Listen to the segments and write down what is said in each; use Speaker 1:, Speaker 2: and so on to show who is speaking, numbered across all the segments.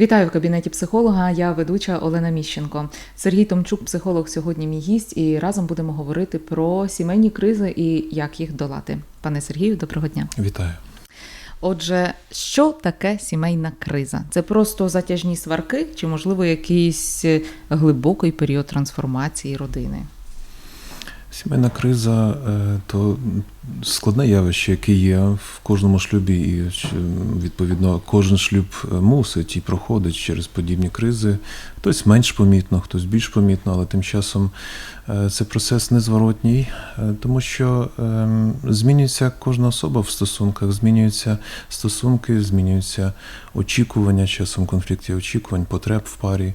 Speaker 1: Вітаю в кабінеті психолога. Я ведуча Олена Міщенко. Сергій Томчук, психолог, сьогодні мій гість, і разом будемо говорити про сімейні кризи і як їх долати. Пане Сергію, доброго дня.
Speaker 2: Вітаю.
Speaker 1: Отже, що таке сімейна криза? Це просто затяжні сварки, чи можливо якийсь е, глибокий період трансформації родини?
Speaker 2: Сімейна криза е, то складне явище, яке є в кожному шлюбі, і відповідно кожен шлюб е, мусить і проходить через подібні кризи. Хтось менш помітно, хтось більш помітно, але тим часом е, це процес незворотній, е, тому що ем, змінюється кожна особа в стосунках, змінюються стосунки, змінюються очікування, часом конфліктів очікувань, потреб в парі,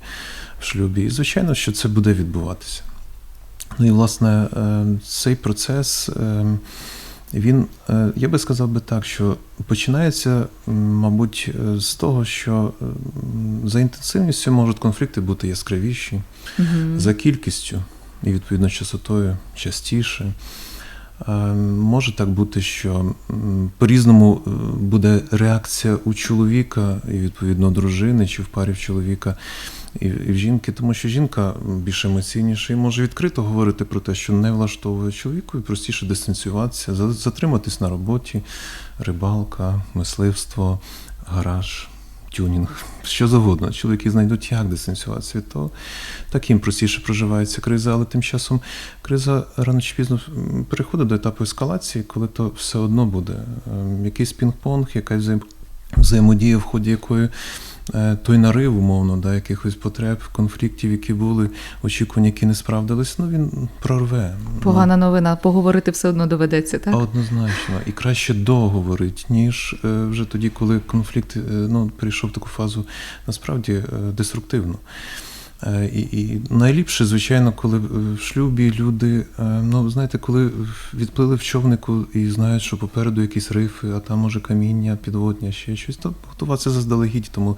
Speaker 2: в шлюбі. І звичайно, що це буде відбуватися. Ну і власне е, цей процес, е, він, е, я би сказав би так, що починається, мабуть, з того, що за інтенсивністю можуть конфлікти бути яскравіші,
Speaker 1: Угу.
Speaker 2: за кількістю і відповідно частотою частіше. Може так бути, що по-різному буде реакція у чоловіка і відповідно дружини чи в парі в чоловіка і, в жінки, тому що жінка більш емоційніша і може відкрито говорити про те, що не влаштовує чоловіку, і простіше дистанціюватися, затриматись на роботі, рибалка, мисливство, гараж. Тюнінг, що завгодно. Чоловіки знайдуть, як дистанціюватися від того, так їм простіше проживається криза, але тим часом криза рано чи пізно переходить до етапу ескалації, коли то все одно буде ем, якийсь пінг-понг, якась взаємодія, в ході якої той нарив, умовно, да, якихось потреб, конфліктів, які були, очікування, які не справдились, ну він прорве. Ну,
Speaker 1: Погана новина, поговорити все одно доведеться, так?
Speaker 2: Однозначно. І краще договорить, ніж е, вже тоді, коли конфлікт е, ну, прийшов в таку фазу насправді е, деструктивну. Е, І, і найліпше, звичайно, коли в шлюбі люди, е, ну знаєте, коли відплили в човнику і знають, що попереду якісь рифи, а там може каміння, підводня, ще щось, то готуватися заздалегідь. Тому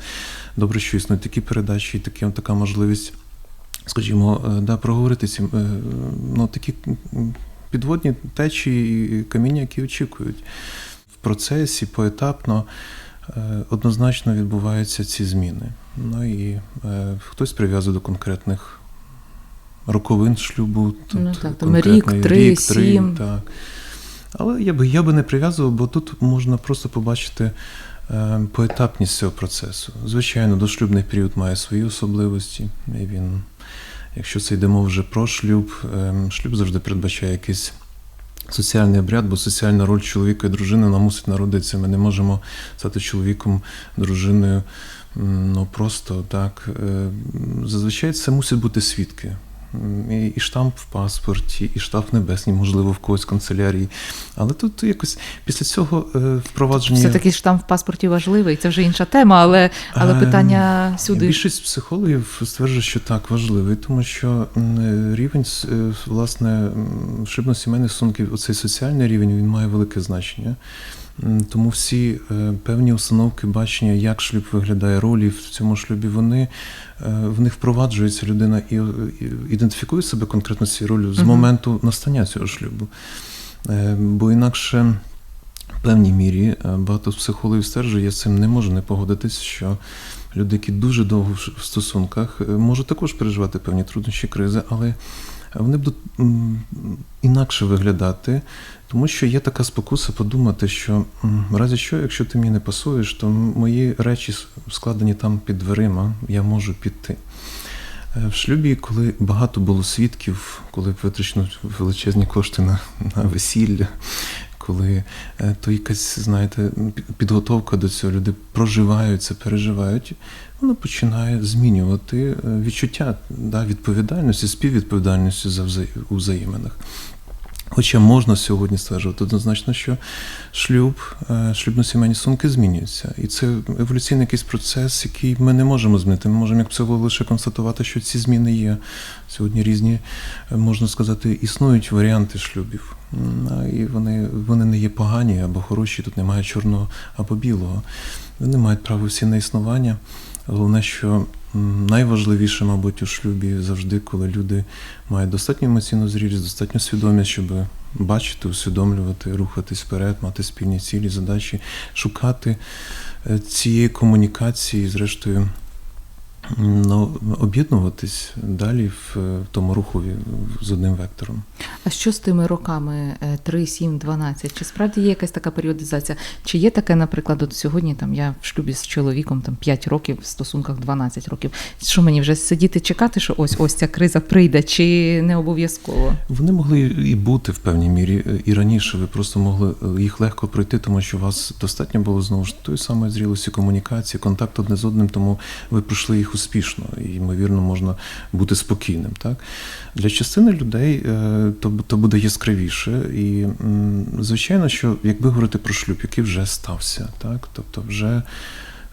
Speaker 2: добре, що існують такі передачі, і такі, така можливість, скажімо, е, да, проговорити ці ну, такі підводні течії і каміння, які очікують. В процесі поетапно однозначно відбуваються ці зміни. Ну і е, хтось прив'язує до конкретних роковин шлюбу.
Speaker 1: Ну так, там рік, три, сім.
Speaker 2: так. Але я би, я би не прив'язував, бо тут можна просто побачити е, поетапність цього процесу. Звичайно, дошлюбний період має свої особливості. І він, якщо це йдемо вже про шлюб, е, шлюб завжди передбачає якийсь соціальний обряд, бо соціальна роль чоловіка і дружини нам мусить народитися. Ми не можемо стати чоловіком, дружиною. Ну просто так. Е, Зазвичай це мусять бути свідки. І, штамп в паспорті, і штамп небесній, можливо, в когось в канцелярії. Але тут якось після цього е, впровадження.
Speaker 1: Все-таки штамп в паспорті важливий, це вже інша тема, але, але
Speaker 2: Е,
Speaker 1: питання сюди.
Speaker 2: Більшість психологів стверджує, що так важливий, тому що рівень е, власне шлюбно-сімейних стосунків, оцей соціальний рівень, він має велике значення. Тому всі е, певні установки, бачення, як шлюб виглядає, ролі в цьому шлюбі, вони е, в них впроваджується людина і, ідентифікує себе конкретно цією ролью з моменту настання цього шлюбу. Е, Бо інакше в певній мірі багато психологів стверджує, я з цим не можу не погодитись, що люди, які дуже довго в стосунках, можуть також переживати певні труднощі, кризи, але вони будуть інакше виглядати, тому що є така спокуса подумати, що в разі що, якщо ти мені не пасуєш, то мої речі складені там під дверима, я можу піти. Е, В шлюбі, коли багато було свідків, коли витрачено величезні кошти на, на весілля, коли е, то якась, знаєте, підготовка до цього, люди проживають це, переживають, воно починає змінювати е, відчуття да, відповідальності, співвідповідальності за вза... взаєминах. Хоча можна сьогодні стверджувати однозначно, що шлюб, е, шлюбно-сімейні стосунки змінюються. І це еволюційний якийсь процес, який ми не можемо змінити. Ми можемо як психолог лише констатувати, що ці зміни є. Сьогодні різні, е, можна сказати, існують варіанти шлюбів. І вони, вони не є погані або хороші, тут немає чорного або білого. Вони мають право всі на існування. Головне, що найважливіше, мабуть, у шлюбі завжди, коли люди мають достатньо емоційну зрілість, достатньо свідомість, щоб бачити, усвідомлювати, рухатись вперед, мати спільні цілі, задачі, шукати е, цієї комунікації, зрештою, ну, об'єднуватись далі в, в тому руху з одним вектором.
Speaker 1: А що з тими роками е, 3, 7, 12? Чи справді є якась така періодизація? Чи є таке, наприклад, от сьогодні там я в шлюбі з чоловіком там 5 років, в стосунках 12 років. Що мені вже сидіти чекати, що ось ось ця криза прийде, чи не обов'язково?
Speaker 2: Вони могли і бути в певній мірі е, і раніше. Ви просто могли е, їх легко пройти, тому що у вас достатньо було знову ж тої самої зрілості комунікації, контакт одне з одним, тому ви пройшли їх успішно і ймовірно можна бути спокійним. Так для частини людей е, то, то буде яскравіше, і звичайно, що якби говорити про шлюб, який вже стався, так тобто вже.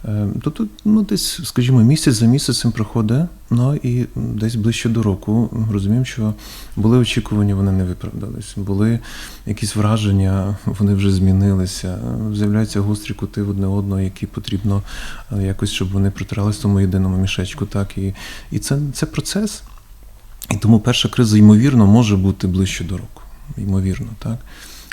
Speaker 2: Е, То тут, ну, десь, скажімо, місяць за місяцем проходить, ну і десь ближче до року розуміємо, що були очікування, вони не виправдались. Були якісь враження, вони вже змінилися. З'являються гострі кути в одне одного, які потрібно е, якось, щоб вони протирались в тому єдиному мішечку. Так, і, і це, це процес. І тому перша криза, ймовірно, може бути ближче до року. Ймовірно, так.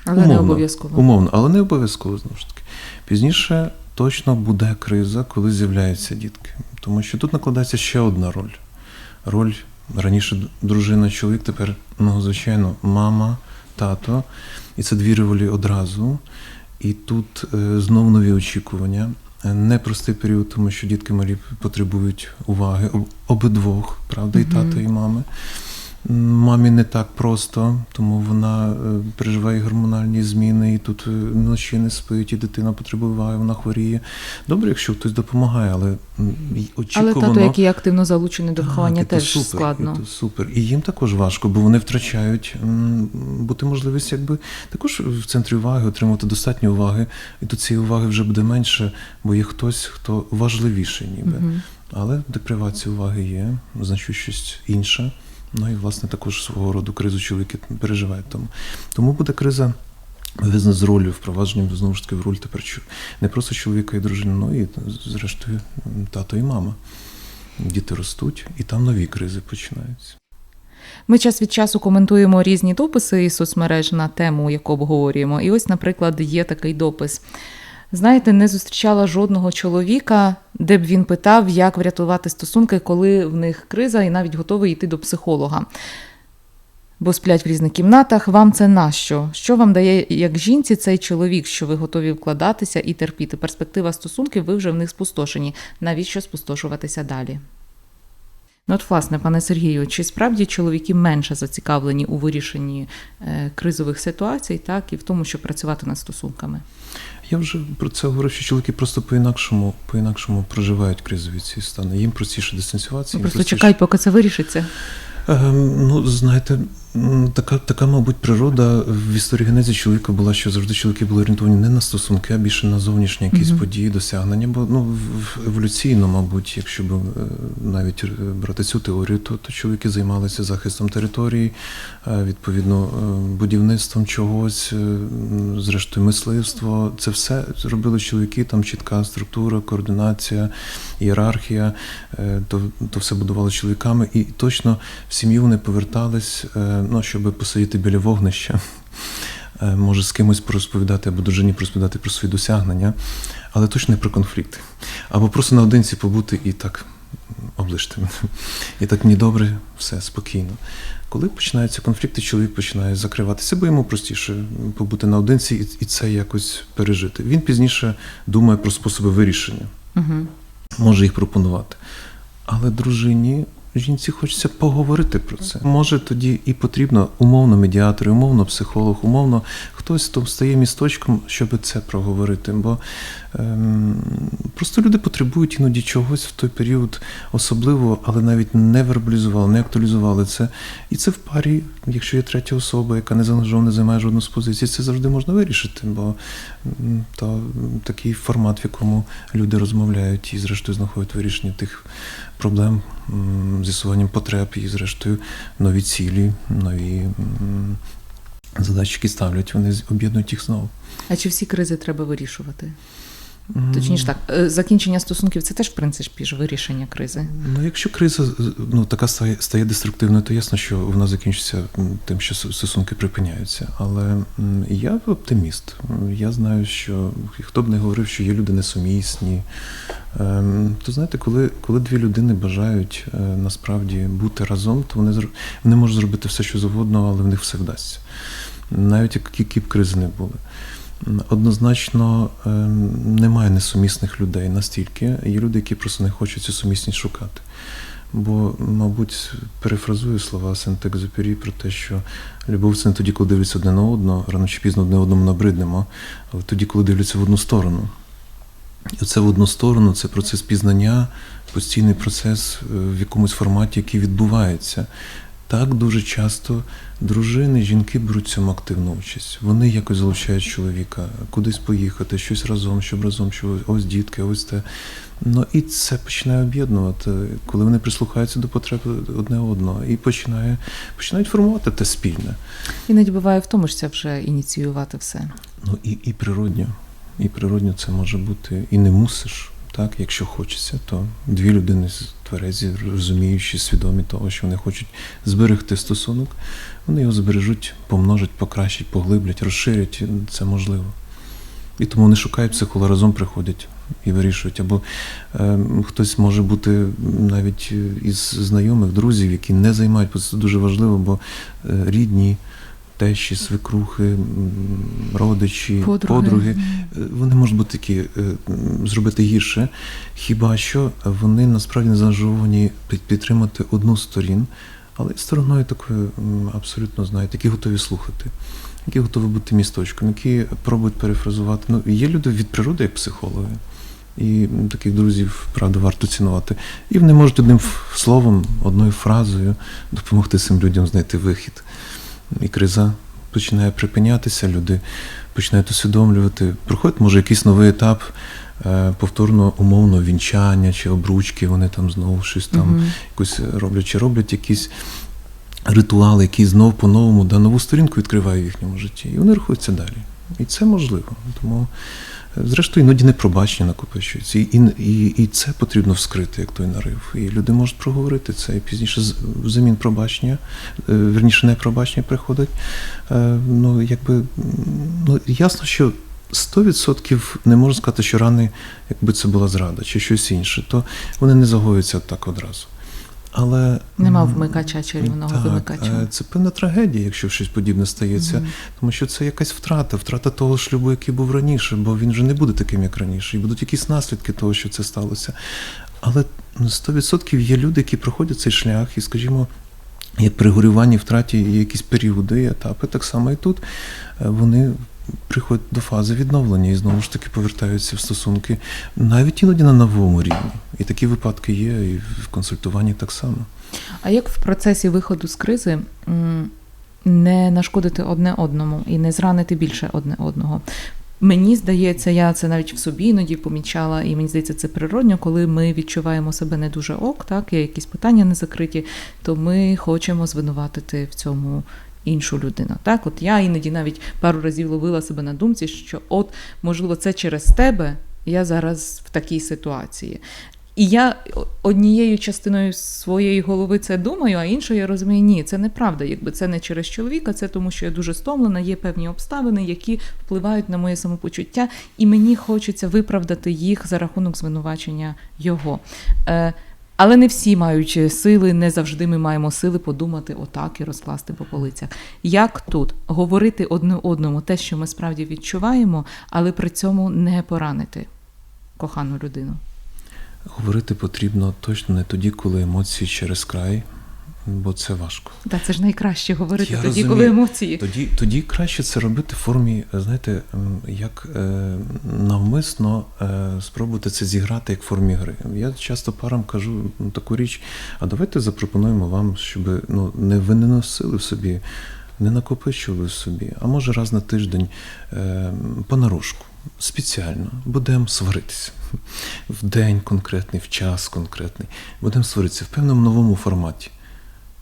Speaker 1: Але не обов'язково.
Speaker 2: Умовно, але не обов'язково знову ж таки. Пізніше точно буде криза, коли з'являються дітки. Тому що тут накладається ще одна роль. Роль раніше дружина, чоловік, тепер, ну, звичайно, мама, тато. І це дві ролі одразу. І тут е, знов нові очікування. Е, Непростий період, тому що дітки малі потребують уваги об- обидвох, правда, і тата, і мами. Мамі не так просто, тому вона е, переживає гормональні зміни, і тут е, вночі не спить, і дитина потребує вона хворіє. Добре, якщо хтось допомагає, але й
Speaker 1: Але
Speaker 2: очікувано...
Speaker 1: тато, який активно залучений до виховання, теж
Speaker 2: супер,
Speaker 1: складно.
Speaker 2: І супер. І їм також важко, бо вони втрачають бути можливість, якби також в центрі уваги отримувати достатньо уваги. І тут цієї уваги вже буде менше, бо є хтось, хто важливіший, ніби.
Speaker 1: Мгм.
Speaker 2: Але депривація уваги є, значущість інша. Ну і власне також свого роду кризу чоловіки переживають тому. Тому буде криза. Пов'язана з ролью, впровадженням знову ж таки в роль тепер не просто чоловіка і дружини, ну і зрештою тато і мама. Діти ростуть, і там нові кризи починаються.
Speaker 1: Ми час від часу коментуємо різні дописи із соцмереж на тему, яку обговорюємо. І ось, наприклад, є такий допис. Знаєте, не зустрічала жодного чоловіка, де б він питав, як врятувати стосунки, коли в них криза, і навіть готовий йти до психолога. Бо сплять в різних кімнатах. Вам це нащо? Що вам дає як жінці цей чоловік, що ви готові вкладатися і терпіти? Перспектива стосунків, ви вже в них спустошені. Навіщо спустошуватися далі? Ну, от, власне, пане Сергію, чи справді чоловіки менше зацікавлені у вирішенні е, кризових ситуацій, так і в тому, щоб працювати над стосунками?
Speaker 2: Я вже про це говорив, що чоловіки просто по-інакшому, по-інакшому проживають кризові ці стани. Їм простіше дистанціюватися.
Speaker 1: Ну, просто
Speaker 2: простіше-
Speaker 1: чекають, поки це вирішиться.
Speaker 2: Ем, Ну, знаєте, така, така, мабуть, природа в історії генезі чоловіка була, що завжди чоловіки були орієнтовані не на стосунки, а більше на зовнішні якісь
Speaker 1: Мгм.
Speaker 2: події, досягнення. Бо ну, в- еволюційно, мабуть, якщо б е, навіть е, брати цю теорію, то, то чоловіки займалися захистом території, е, відповідно, будівництвом чогось, зрештою, мисливство. Це все робили чоловіки, там чітка структура, координація, ієрархія, то, то все будували чоловіками. І точно в сім'ю вони повертались, ну, щоб посидіти біля вогнища. Е, Може, з кимось порозповідати або дружині порозповідати про свої досягнення, але точно не про конфлікти. Або просто наодинці побути і так оближте мене. І так мені добре, все спокійно. Коли починаються конфлікти, чоловік починає закриватися, бо йому простіше побути наодинці і, і це якось пережити. Він пізніше думає про способи вирішення
Speaker 1: Угу.
Speaker 2: може їх пропонувати. Але дружині, жінці хочеться поговорити про це. Може, тоді і потрібно умовно медіатор, умовно психолог, умовно хтось то стає місточком, щоб це проговорити. Бо ем, просто люди потребують іноді чогось в той період особливо, але навіть не вербалізували, не актуалізували це. І це в парі, якщо є третя особа, яка не заангажована, не займає жодну з позицій, це завжди можна вирішити, бо то такий формат, в якому люди розмовляють і, зрештою, знаходять вирішення тих проблем, м, з'ясуванням потреб і, зрештою, нові цілі, нові задачі, які ставлять, вони об'єднують їх знову.
Speaker 1: А чи всі кризи треба вирішувати? Точніше так, е, закінчення стосунків це теж в принципі ж вирішення кризи.
Speaker 2: Ну, якщо криза ну, така стає, стає деструктивною, то ясно, що вона закінчиться тим, що стосунки припиняються. Але я оптиміст. Я знаю, що хто б не говорив, що є люди несумісні, То знаєте, коли, коли дві людини бажають е, насправді бути разом, то вони, вони можуть зробити все, що завгодно, але в них все вдасться. Навіть які б кризи не були. Однозначно ем, немає несумісних людей настільки. Є люди, які просто не хочуть цю сумісність шукати. Бо, мабуть, перефразую слова Сент-Екзюпері про те, що любов це не тоді, коли дивляться одне на одного, рано чи пізно одне одному набриднемо, але тоді, коли дивляться в одну сторону. І це в одну сторону, це процес пізнання, постійний процес е, в якомусь форматі, який відбувається. Так дуже часто дружини, жінки беруть цьому активну участь. Вони якось залучають чоловіка кудись поїхати, щось разом, щоб разом, що ось дітки, ось те. Ну і це починає об'єднувати, коли вони прислухаються до потреб одне одного і починає, починають формувати те спільне.
Speaker 1: Іноді буває втомишся вже ініціювати все.
Speaker 2: Ну і, і природньо. І природньо це може бути, і не мусиш. Так, якщо хочеться, то дві людини з- тверезі, розуміючи, свідомі того, що вони хочуть зберегти стосунок, вони його збережуть, помножать, покращать, поглиблять, розширять. Це можливо. І тому вони шукають психолога, разом приходять і вирішують. Або е, хтось може бути навіть із знайомих, друзів, які не займають, бо це дуже важливо, бо е, рідні, тещі, свекрухи, родичі,
Speaker 1: Подруги.
Speaker 2: подруги Е, вони можуть бути такі, е, зробити гірше, хіба що вони насправді не заангажовані під- підтримати одну з сторін, але стороною такою абсолютно знаєте, які готові слухати, які готові бути місточком, які пробують перефразувати. Ну, є люди від природи, як психологи. І таких друзів, правда, варто цінувати. І вони можуть одним словом, одною фразою допомогти цим людям знайти вихід. І криза починає припинятися, люди починають усвідомлювати. Проходить, може, якийсь новий етап е, повторно умовно вінчання чи обручки, вони там знову щось там
Speaker 1: Мгм.
Speaker 2: якось роблять, чи роблять якісь ритуали, які знов по-новому да, нову сторінку відкривають в їхньому житті. І вони рухаються далі. І це можливо. Тому, зрештою, іноді не пробачення накопичується. І, і, і, це потрібно вскрити, як той нарив. І люди можуть проговорити це. І пізніше взамін пробачення, е, верніше не пробачення приходить. Е, Ну, якби, ну, ясно, що 100% не можна сказати, що рани, якби це була зрада чи щось інше, то вони не загоюються так одразу. Але
Speaker 1: Нема вмикача чарівного
Speaker 2: так,
Speaker 1: вимикача.
Speaker 2: е, Це певна трагедія, якщо щось подібне стається,
Speaker 1: Мгм.
Speaker 2: тому що це якась втрата, втрата того шлюбу, який був раніше, бо він вже не буде таким, як раніше, і будуть якісь наслідки того, що це сталося. Але ну, 100% є люди, які проходять цей шлях, і, скажімо, як при горюванні, втраті є якісь періоди, етапи, так само і тут е, вони приходять до фази відновлення і знову ж таки повертаються в стосунки, навіть іноді на новому рівні. І такі випадки є, і в консультуванні так само.
Speaker 1: А як в процесі виходу з кризи не нашкодити одне одному і не зранити більше одне одного? Мені здається, я це навіть в собі іноді помічала, і мені здається, це природньо, коли ми відчуваємо себе не дуже ок, так, є якісь питання не закриті, то ми хочемо звинуватити в цьому іншу людину. Так, от я іноді навіть пару разів ловила себе на думці, що от, можливо, це через тебе я зараз в такій ситуації. І я однією частиною своєї голови це думаю, а іншою я розумію, ні, це неправда. Якби це не через чоловіка, це тому, що я дуже стомлена, є певні обставини, які впливають на моє самопочуття, і мені хочеться виправдати їх за рахунок звинувачення його. Е, але не всі мають сили, не завжди ми маємо сили подумати отак і розкласти по полицях. Як тут говорити одне одному те, що ми справді відчуваємо, але при цьому не поранити кохану людину?
Speaker 2: Говорити потрібно точно не тоді, коли емоції через край, бо це важко.
Speaker 1: Так, це ж найкраще говорити
Speaker 2: Я
Speaker 1: тоді,
Speaker 2: розумію.
Speaker 1: коли емоції.
Speaker 2: Тоді, тоді краще це робити в формі, знаєте, як е, навмисно е, спробувати це зіграти як в формі гри. Я часто парам кажу таку річ, а давайте запропонуємо вам, щоб ну, не ви не носили в собі, не накопичували собі, а може раз на тиждень е, понарошку. Спеціально будемо сваритися в день конкретний, в час конкретний. Будемо сваритися в певному новому форматі.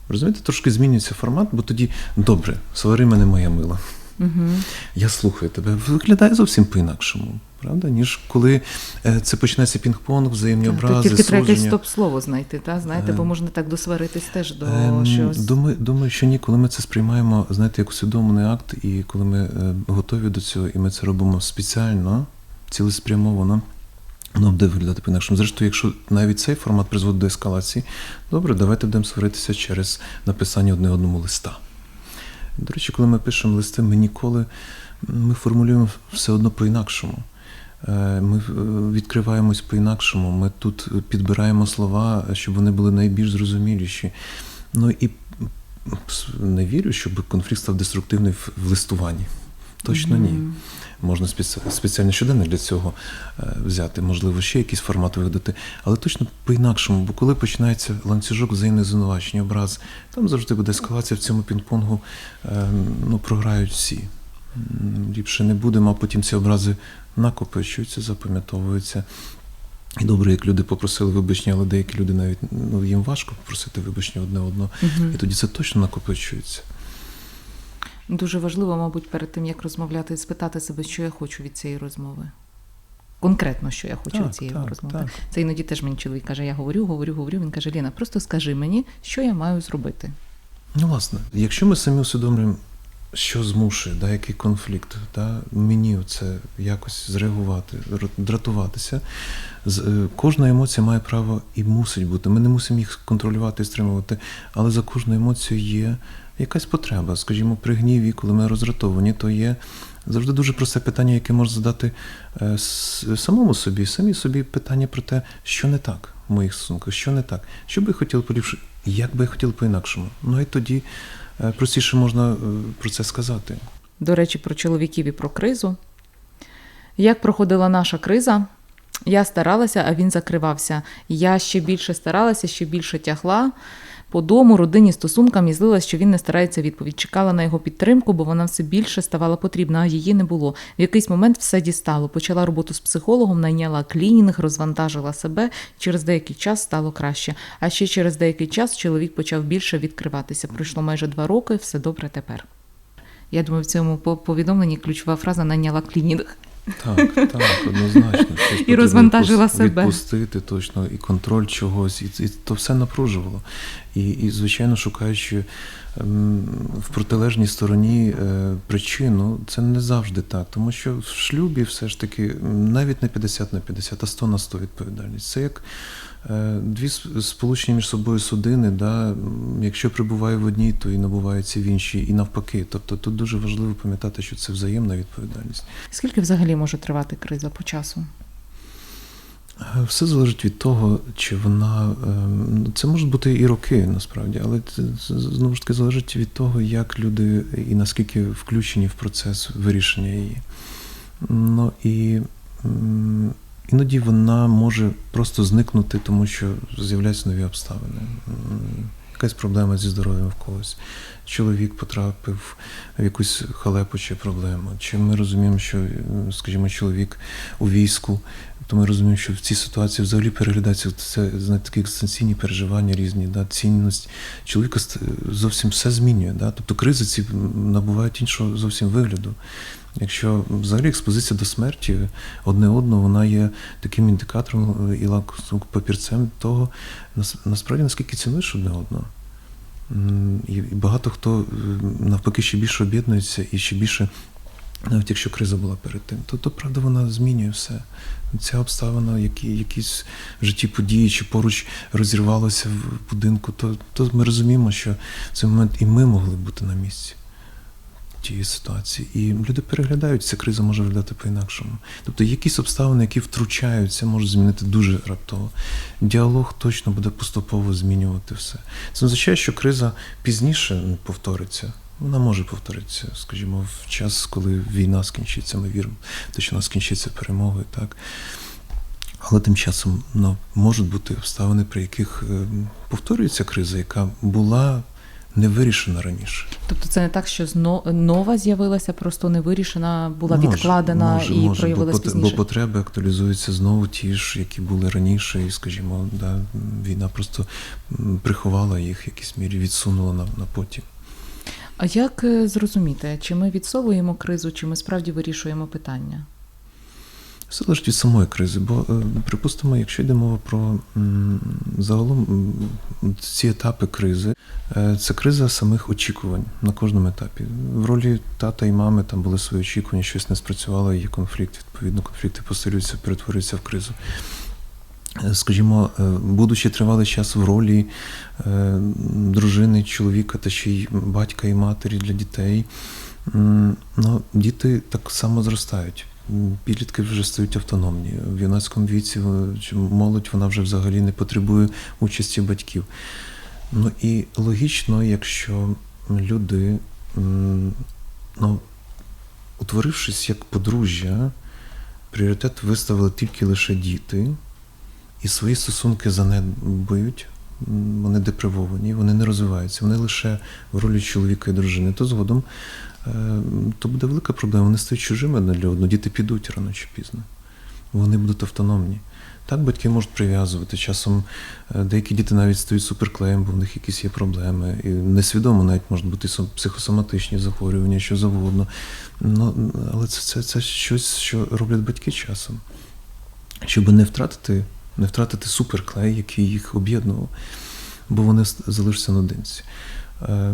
Speaker 2: Розумієте, трошки змінюється формат, бо тоді добре, свари мене моя мила.
Speaker 1: Угу.
Speaker 2: Я слухаю тебе. Виглядає зовсім по-інакшому, правда? Ніж коли е, це почнеться пінг-понг, взаємні
Speaker 1: Тут
Speaker 2: образи,
Speaker 1: тільки треба якесь стоп-слово знайти, та? знаєте,
Speaker 2: Е,
Speaker 1: бо можна так досваритись теж до
Speaker 2: Ем,
Speaker 1: щось.
Speaker 2: Думаю, думаю, що ні, коли ми це сприймаємо, знаєте, як усвідомлений акт, і коли ми е, готові до цього, і ми це робимо спеціально, цілеспрямовано, воно буде виглядати по-інакшому. Зрештою, якщо навіть цей формат призводить до ескалації, добре, давайте будемо сваритися через написання одне одному листа. До речі, коли ми пишемо листи, ми ніколи ми формулюємо все одно по-інакшому. Е, Ми е, відкриваємось по-інакшому. Ми тут підбираємо слова, щоб вони були найбільш зрозуміліші. Ну і не вірю, щоб конфлікт став деструктивний в листуванні. Точно ні. Можна спеці- спеціальний щоденник для цього е, взяти, можливо, ще якийсь формат видати, але точно по-інакшому, бо коли починається ланцюжок взаємних звинувачень, образ, там завжди буде ескалація в цьому пінг-понгу, е, ну, програють всі. Ліпше не будемо, а потім ці образи накопичуються, запам'ятовуються. І добре, як люди попросили вибачення, але деякі люди навіть ну, їм важко попросити вибачення одне одного.
Speaker 1: Мгм.
Speaker 2: І тоді це точно накопичується.
Speaker 1: Дуже важливо, мабуть, перед тим, як розмовляти, спитати себе, що я хочу від цієї розмови. Конкретно, що я хочу від цієї розмови.
Speaker 2: так.
Speaker 1: Це іноді теж мені чоловік каже, я говорю, говорю, говорю. Він каже, Ліна, просто скажи мені, що я маю зробити.
Speaker 2: Ну, власне, якщо ми самі усвідомлюємо, що змушує, да, який конфлікт, да, мені це якось зреагувати, дратуватися, з, е, кожна емоція має право і мусить бути. Ми не мусимо їх контролювати і стримувати, але за кожну емоцію є якась потреба. Скажімо, при гніві, коли ми роздратовані, то є завжди дуже просте питання, яке можна задати е, самому собі, самі собі питання про те, що не так в моїх стосунках, що не так, що би я хотів поліпшити, як би я хотів по-інакшому. Ну і тоді е, простіше можна е, про це сказати.
Speaker 1: До речі, про чоловіків і про кризу. Як проходила наша криза? Я старалася, а він закривався. Я ще більше старалася, ще більше тягла по дому, родині, стосункам і злилась, що він не старається відповідь. Чекала на його підтримку, бо вона все більше ставала потрібна, а її не було. В якийсь момент все дістало. Почала роботу з психологом, найняла клінінг, розвантажила себе. Через деякий час стало краще. А ще через деякий час чоловік почав більше відкриватися. Пройшло майже два роки, все добре тепер. Я думаю, в цьому повідомленні ключова фраза найняла клінінг.
Speaker 2: Так, так, однозначно. Щось потрібно
Speaker 1: розвантажила себе.
Speaker 2: Відпустити точно, і контроль чогось, і, і то все напружувало. І, і звичайно, шукаючи ем, в протилежній стороні е, причину, це не завжди так. Тому що в шлюбі все ж таки навіть не 50 на 50, а 100 на 100 відповідальність. Це як дві сполучені між собою судини, да, якщо прибуває в одній, то і набувається в іншій, і навпаки. Тобто тут дуже важливо пам'ятати, що це взаємна відповідальність.
Speaker 1: Скільки взагалі може тривати криза по часу?
Speaker 2: Е, Все залежить від того, чи вона. ем, ну, Це можуть бути і роки насправді, але це знову ж таки залежить від того, як люди і наскільки включені в процес вирішення її. Ну і іноді вона може просто зникнути, тому що з'являються нові обставини. Якась проблема зі здоров'ям в когось. Чоловік потрапив в якусь халепу чи проблему. Чи ми розуміємо, що, скажімо, чоловік у війську, то ми розуміємо, що в цій ситуації взагалі переглядається це знаєте, такі екзистенційні переживання різні, да, цінність чоловіка зовсім все змінює. Да? Тобто кризи ці набувають іншого зовсім вигляду. Якщо взагалі експозиція до смерті одне одного, вона є таким індикатором е, і лакмусовим папірцем того, насправді наскільки цінуєш одне одного. І і багато хто е, навпаки ще більше об'єднується і ще більше, навіть якщо криза була перед тим, то, то правда вона змінює все. Ця обставина, які, якісь в житті події чи поруч розірвалося в будинку, то, то ми розуміємо, що в цей момент і ми могли бути на місці тієї ситуації. І люди переглядають, ця криза може виглядати по-інакшому. Тобто якісь обставини, які втручаються, можуть змінити дуже раптово. Діалог точно буде поступово змінювати все. Це означає, що криза пізніше повториться. Вона може повторитися, скажімо, в час, коли війна скінчиться, ми віримо, те, що вона скінчиться перемогою, так. Але тим часом ну, можуть бути обставини, при яких е, повторюється криза, яка була не вирішена раніше.
Speaker 1: Тобто це не так, що нова з'явилася, просто не вирішена, була
Speaker 2: Може,
Speaker 1: відкладена
Speaker 2: може,
Speaker 1: і
Speaker 2: може,
Speaker 1: проявилась
Speaker 2: бо,
Speaker 1: пізніше.
Speaker 2: Бо потреби актуалізуються знову ті ж, які були раніше, і, скажімо, да, війна просто приховала їх в якійсь мірі, відсунула на, на потім.
Speaker 1: А як е, зрозуміти, чи ми відсовуємо кризу, чи ми справді вирішуємо питання?
Speaker 2: Все залежить від самої кризи, бо, е, припустимо, якщо йде мова про загалом ці етапи кризи, е, це криза самих очікувань на кожному етапі. В ролі тата і мами там були свої очікування, щось не спрацювало, є конфлікт. Відповідно, конфлікти посилюються, перетворюються в кризу. Скажімо, е, будучи тривалий час в ролі е, дружини, чоловіка та ще й батька і матері для дітей, ну, діти так само зростають. Підлітки вже стають автономні. В юнацькому віці е, молодь вона вже взагалі не потребує участі батьків. Ну і логічно, якщо люди, ну, утворившись як подружжя, пріоритет виставили тільки лише діти, і свої стосунки занедбують, вони депривовані, вони не розвиваються, вони лише в ролі чоловіка і дружини, то згодом е, то буде велика проблема. Вони стають чужими одне для одного, діти підуть рано чи пізно. Вони будуть автономні. Так, батьки можуть прив'язувати. Часом е, деякі діти навіть стають суперклеєм, бо в них якісь є проблеми. І несвідомо навіть можуть бути психосоматичні захворювання, що завгодно. Ну, але це, це, це щось, що роблять батьки часом. Щоб не втратити, не втратити суперклей, який їх об'єднував, бо вони залишаться наодинці. Е,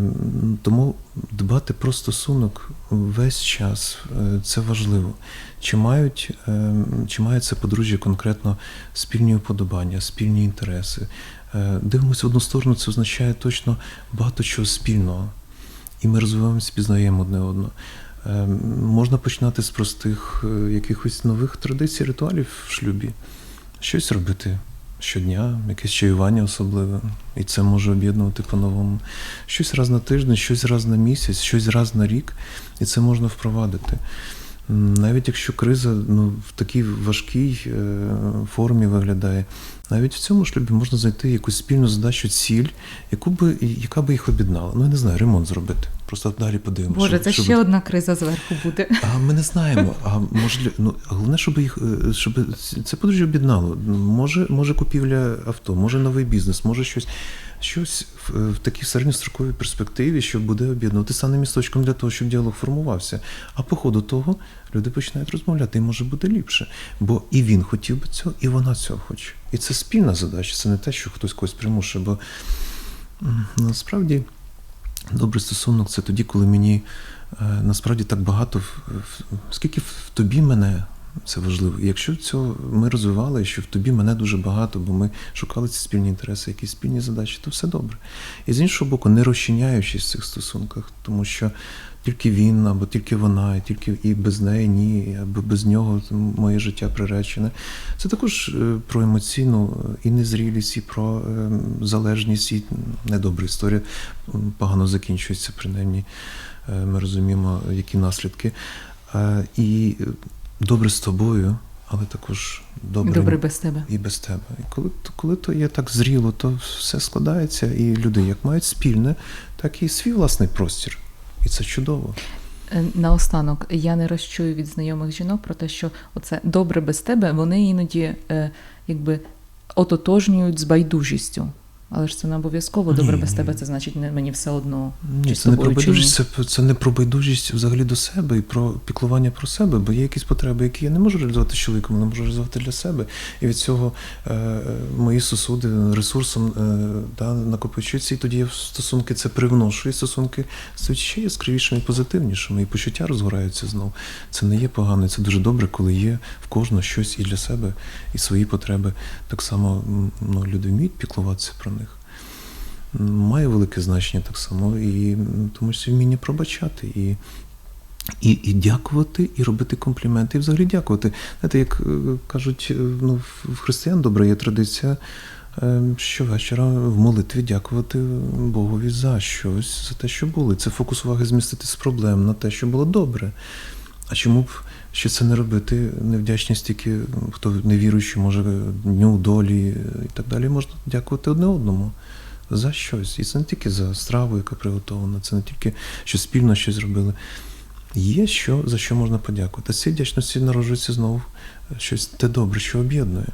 Speaker 2: Тому дбати про стосунок весь час е, це важливо. Чи мають, е, чи має це подружжя конкретно спільні уподобання, спільні інтереси? Дивимося в одну сторону, це означає точно багато чого спільного. І ми розвиваємося, пізнаємо одне одного. Можна починати з простих якихось нових традицій, ритуалів в шлюбі. Щось робити щодня, якесь чаювання особливе, і це може об'єднувати по-новому. Щось раз на тиждень, щось раз на місяць, щось раз на рік, і це можна впровадити. Навіть якщо криза ну, в такій важкій е, формі виглядає, навіть в цьому шлюбі можна знайти якусь спільну задачу, ціль, яку би, яка би їх об'єднала. Ну, я не знаю, ремонт зробити. Просто далі подивимося.
Speaker 1: Боже, це
Speaker 2: що
Speaker 1: ще одна криза зверху буде.
Speaker 2: А ми не знаємо. А може ну головне, щоб їх е, щоб це подружжя об'єднало. Може, може купівля авто, може новий бізнес, може щось. Щось в, такій середньостроковій перспективі, що буде об'єднувати стане місточком для того, щоб діалог формувався. А по ходу того люди починають розмовляти, і може бути ліпше. Бо і він хотів би цього, і вона цього хоче. І це спільна задача, це не те, що хтось когось примушує. Бо насправді добрий стосунок це тоді, коли мені е, насправді так багато, скільки в тобі мене. Це важливо. Якщо цього ми розвивали, що в тобі мене дуже багато, бо ми шукали ці спільні інтереси, якісь спільні задачі, то все добре. І з іншого боку, не розчиняючись в цих стосунках, тому що тільки він, або тільки вона, і тільки і без неї ні, або без нього моє життя приречене. Це також е, про емоційну е, і незрілість, і про е, залежність, і недобра історія погано закінчується, принаймні. Ми розуміємо, які наслідки. І добре з тобою, але також добре,
Speaker 1: Добре без тебе.
Speaker 2: і без тебе. І коли, коли то є так зріло, то все складається, і люди як мають спільне, так і свій власний простір. І це чудово.
Speaker 1: Е, Наостанок, я не розчую від знайомих жінок про те, що оце добре без тебе, вони іноді е, якби ототожнюють з байдужістю. Але ж це не обов'язково добре
Speaker 2: Ні,
Speaker 1: без
Speaker 2: ні.
Speaker 1: тебе, це значить не мені все одно.
Speaker 2: Ні,
Speaker 1: чи
Speaker 2: це не про байдужість, це, це не про байдужість взагалі до себе і про піклування про себе, бо є якісь потреби, які я не можу реалізувати з чоловіком, але можу реалізувати для себе. І від цього е, е, мої сусуди ресурсом е, да, накопичуються, і тоді я в стосунки це привношу, і стосунки стають ще яскравішими і позитивнішими, і почуття розгораються знов. Це не є погано, це дуже добре, коли є в кожного щось і для себе, і свої потреби. Так само ну, люди вміють піклуватися про них має велике значення так само, і тому що вміння пробачати і. І, і дякувати, і робити компліменти, і взагалі дякувати. Знаєте, як е, кажуть, е, ну, в- християн добра є традиція е, щовечора в молитві дякувати Богові за щось, за те, що було. Це фокус уваги змістити з проблем на те, що було добре. А чому б ще це не робити? Невдячність тільки хто невіруючий, може дню долі і так далі. Можна дякувати одне одному за щось. І це не тільки за страву, яка приготована, це не тільки що спільно щось зробили. Є що, за що можна подякувати. З вдячності народжується знову щось те добре, що об'єднує.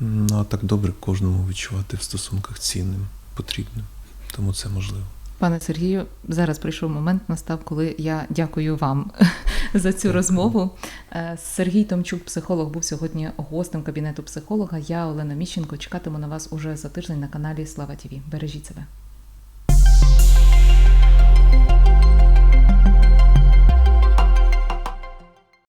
Speaker 2: Ну, а так добре кожному відчувати в стосунках цінним, потрібним. Тому це можливо.
Speaker 1: Пане Сергію, зараз прийшов момент, настав, коли я дякую вам за цю розмову. Е, Сергій Томчук, психолог, був сьогодні гостем кабінету психолога. Я Олена Міщенко. Чекатиму на вас уже за тиждень на каналі Слава ТІВІ. Бережіть себе.